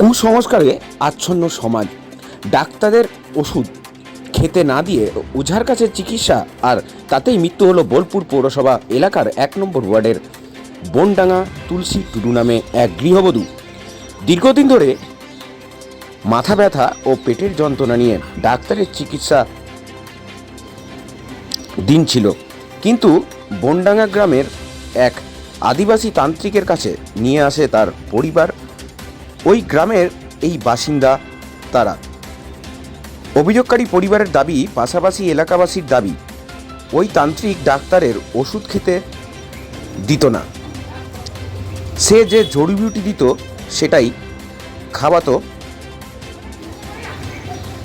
কুসংস্কারে আচ্ছন্ন সমাজ। ডাক্তারদের ওষুধ খেতে না দিয়ে ওঝার কাছে চিকিৎসা আর তাতেই মৃত্যু হলো বোলপুর পৌরসভা এলাকার এক নম্বর ওয়ার্ডের। বনডাঙ্গা তুলসী টুডু নামে এক গৃহবধূ। দীর্ঘদিন ধরে মাথা ব্যথা ও পেটের যন্ত্রণা নিয়ে ডাক্তারের চিকিৎসা দিন ছিল। কিন্তু বনডাঙ্গা গ্রামের এক আদিবাসী তান্ত্রিকের কাছে নিয়ে আসে তার পরিবার। ওই গ্রামের এই বাসিন্দা তারা। অভিযোগকারী পরিবারের দাবি, পাশাপাশি এলাকাবাসীর দাবি, ওই তান্ত্রিক ডাক্তারের ওষুধ খেতে দিত না। সে যে জড়িবুটি দিত, সেটাই খাওয়াতো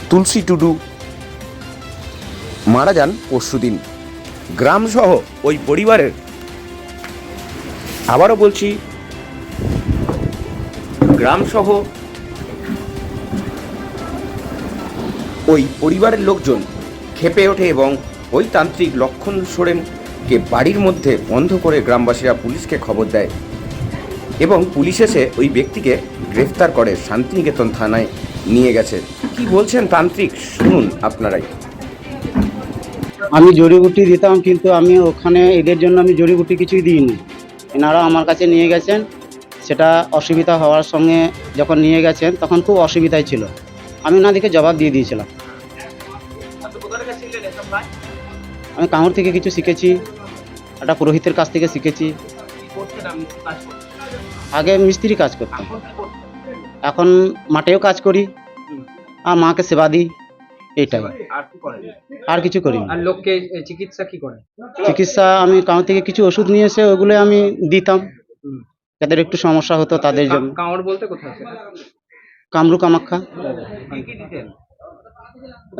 তুলসী টুডু। মারা যান পরশুদিন। গ্রামসহ ওই পরিবারের আবারও বলছি, গ্রামসহ ওই পরিবারের লোকজন খেপে ওঠে এবং ওই তান্ত্রিক লক্ষণ সোরেনকে বাড়ির মধ্যে বন্ধ করে গ্রামবাসীরা পুলিশকে খবর দেয় এবং পুলিশ এসে ওই ব্যক্তিকে গ্রেফতার করে শান্তিনিকেতন থানায় নিয়ে গেছে। কি বলছেন তান্ত্রিক? শুনুন আপনারাই। আমি জড়িবুটি দিতাম, কিন্তু আমি ওখানে এদের জন্য আমি জড়িবুটি কিছুই দিইনি। এনারা আমার কাছে নিয়ে গেছেন। সেটা অসুবিধা হওয়ার সঙ্গে যখন নিয়ে গেছেন তখন খুব অসুবিধায় ছিল। আমি ওনাদেরকে জবাব দিয়ে দিয়েছিলাম। আমি কামড় থেকে কিছু শিখেছি একটা পুরোহিতের কাছ থেকে শিখেছি। আগে মিস্ত্রি কাজ করতাম। এখন মাঠেও কাজ করি আর মাকে সেবা দিই। এইটাই। আর আর কিছু করি না আর লোককে চিকিৎসা কি করেন চিকিৎসা আমি কাউর থেকে কিছু ওষুধ নিয়ে এসে ওগুলো আমি দিতাম। যাদের একটু সমস্যা হতো তাদের জন্য। কামড় বলতে কোথায় কামরু কামাখ্যা।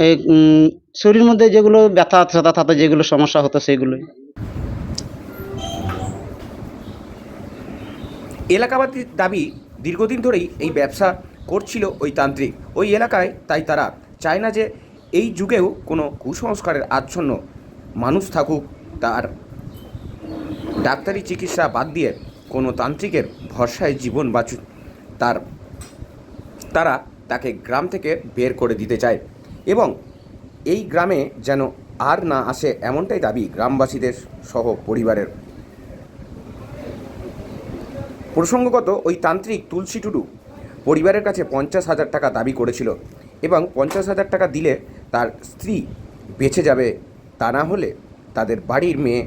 এই উম, শরীরের মধ্যে যেগুলো ব্যথা ট্যাথা থাকতো যেগুলো সমস্যা হতো সেগুলোই। এলাকাবাসীর দাবি দীর্ঘদিন ধরেই এই ব্যবসা করছিল ওই তান্ত্রিক। ওই এলাকায় তাই তারা চায় না যে এই যুগেও কোনো কুসংস্কারের আচ্ছন্ন মানুষ থাকুক, তার ডাক্তারি চিকিৎসা বাদ দিয়ে কোনো তান্ত্রিকের ভরসায় জীবন বাঁচুক, তার, তারা তাকে গ্রাম থেকে বের করে দিতে চায় এবং এই গ্রামে যেন আর না আসে এমনটাই দাবি গ্রামবাসীদের সহ পরিবারের। প্রসঙ্গগত ওই তান্ত্রিক তুলসী টুডু পরিবারের কাছে পঞ্চাশ হাজার টাকা দাবি করেছিল এবং পঞ্চাশ হাজার টাকা দিলে তার স্ত্রী বেঁচে যাবে, তা না হলে তাদের বাড়ির মেয়ে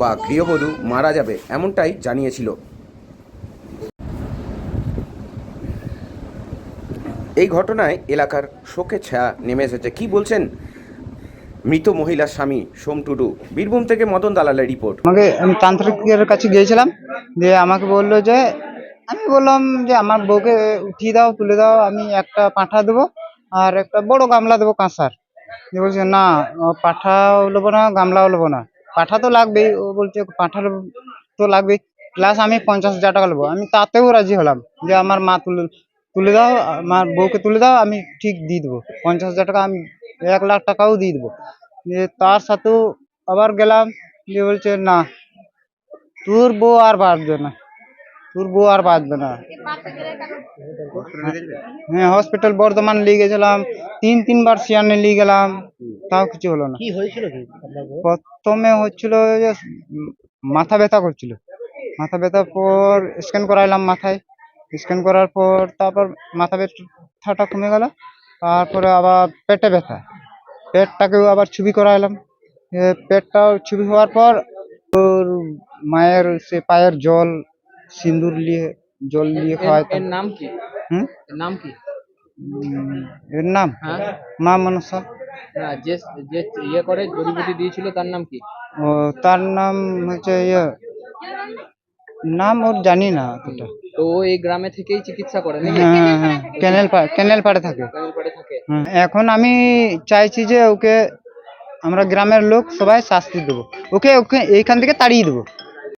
বা গৃহবধূ মারা যাবে এমনটাই জানিয়েছিল। এই ঘটনায় এলাকার শোকের ছায়া নেমে এসেছে। কি বলছেন? মৃত মহিলার স্বামী সোম টুডু, বীরভূম থেকে মদন দালালের রিপোর্ট। আমাকে আমি তান্ত্রিকের কাছে গিয়েছিলাম যে আমাকে বলল যে, আমি বললাম যে, আমার বউকে উঠিয়ে দাও, তুলে দাও, আমি একটা পাঁঠা দেবো আর একটা বড় গামলা দেবো কাঁসার। দিয়ে বলছে না পাঁঠাও নেব না গামলাও নেব না। পাঠা তো লাগবেই ও বলছে পাঁঠা তো লাগবেই। প্লাস আমি পঞ্চাশ হাজার টাকা নেব আমি তাতেও রাজি হলাম যে আমার মা তুলে তুলে দাও আমার বউকে তুলে দাও আমি ঠিক দিয়ে দেবো। পঞ্চাশ হাজার টাকা আমি এক লাখ টাকাও দিয়ে দেবো। দিয়ে তার সাথেও আবার গেলাম দিয়ে বলছে না তোর বউ আর বাঁচবে না। তোর বউ আর বাঁচবে না। হ্যাঁ হসপিটাল বর্ধমান নিয়ে গেছিলাম। তিন তিনবার সিয়ানে নিয়ে গেলাম তাও কিছু হলো না। কি হয়েছিল কি? প্রথমে হচ্ছিল যে মাথা ব্যথা করছিল। মাথা ব্যথার পর স্ক্যান করাইলাম মাথায়। স্ক্যান করার পর তারপর মাথা ব্যথাটা কমে গেল তারপরে আবার পেটে ব্যথা। পেটটাকেও আবার ছবি করাইলাম। এ পেটটাও ছবি হওয়ার পর ওর মায়ের সে পায়ের জল সিঁদুর নিয়ে জল নিয়ে এর- খাওয়াইতাম। এর নাম কি? হুম? এর নাম কি? এর নাম? হ্যাঁ? মা মনসা। না যে যে ইয়ে করে জড়িবুটি দিয়েছিল তার নাম কি? ও তার নাম হচ্ছে ইয়ে। নাম ওর জানি না অতটা। তো ও এই গ্রামে থেকেই চিকিৎসা করে নাকি? হ্যাঁ হ্যাঁ হ্যাঁ ক্যানেল পাড়ে ক্যানেল থাকে। এখন আমি চাইছি যে ওকে আমরা গ্রামের লোক সবাই শাস্তি দেবো। ওকে ওকে এইখান থেকে তাড়িয়ে দেবো।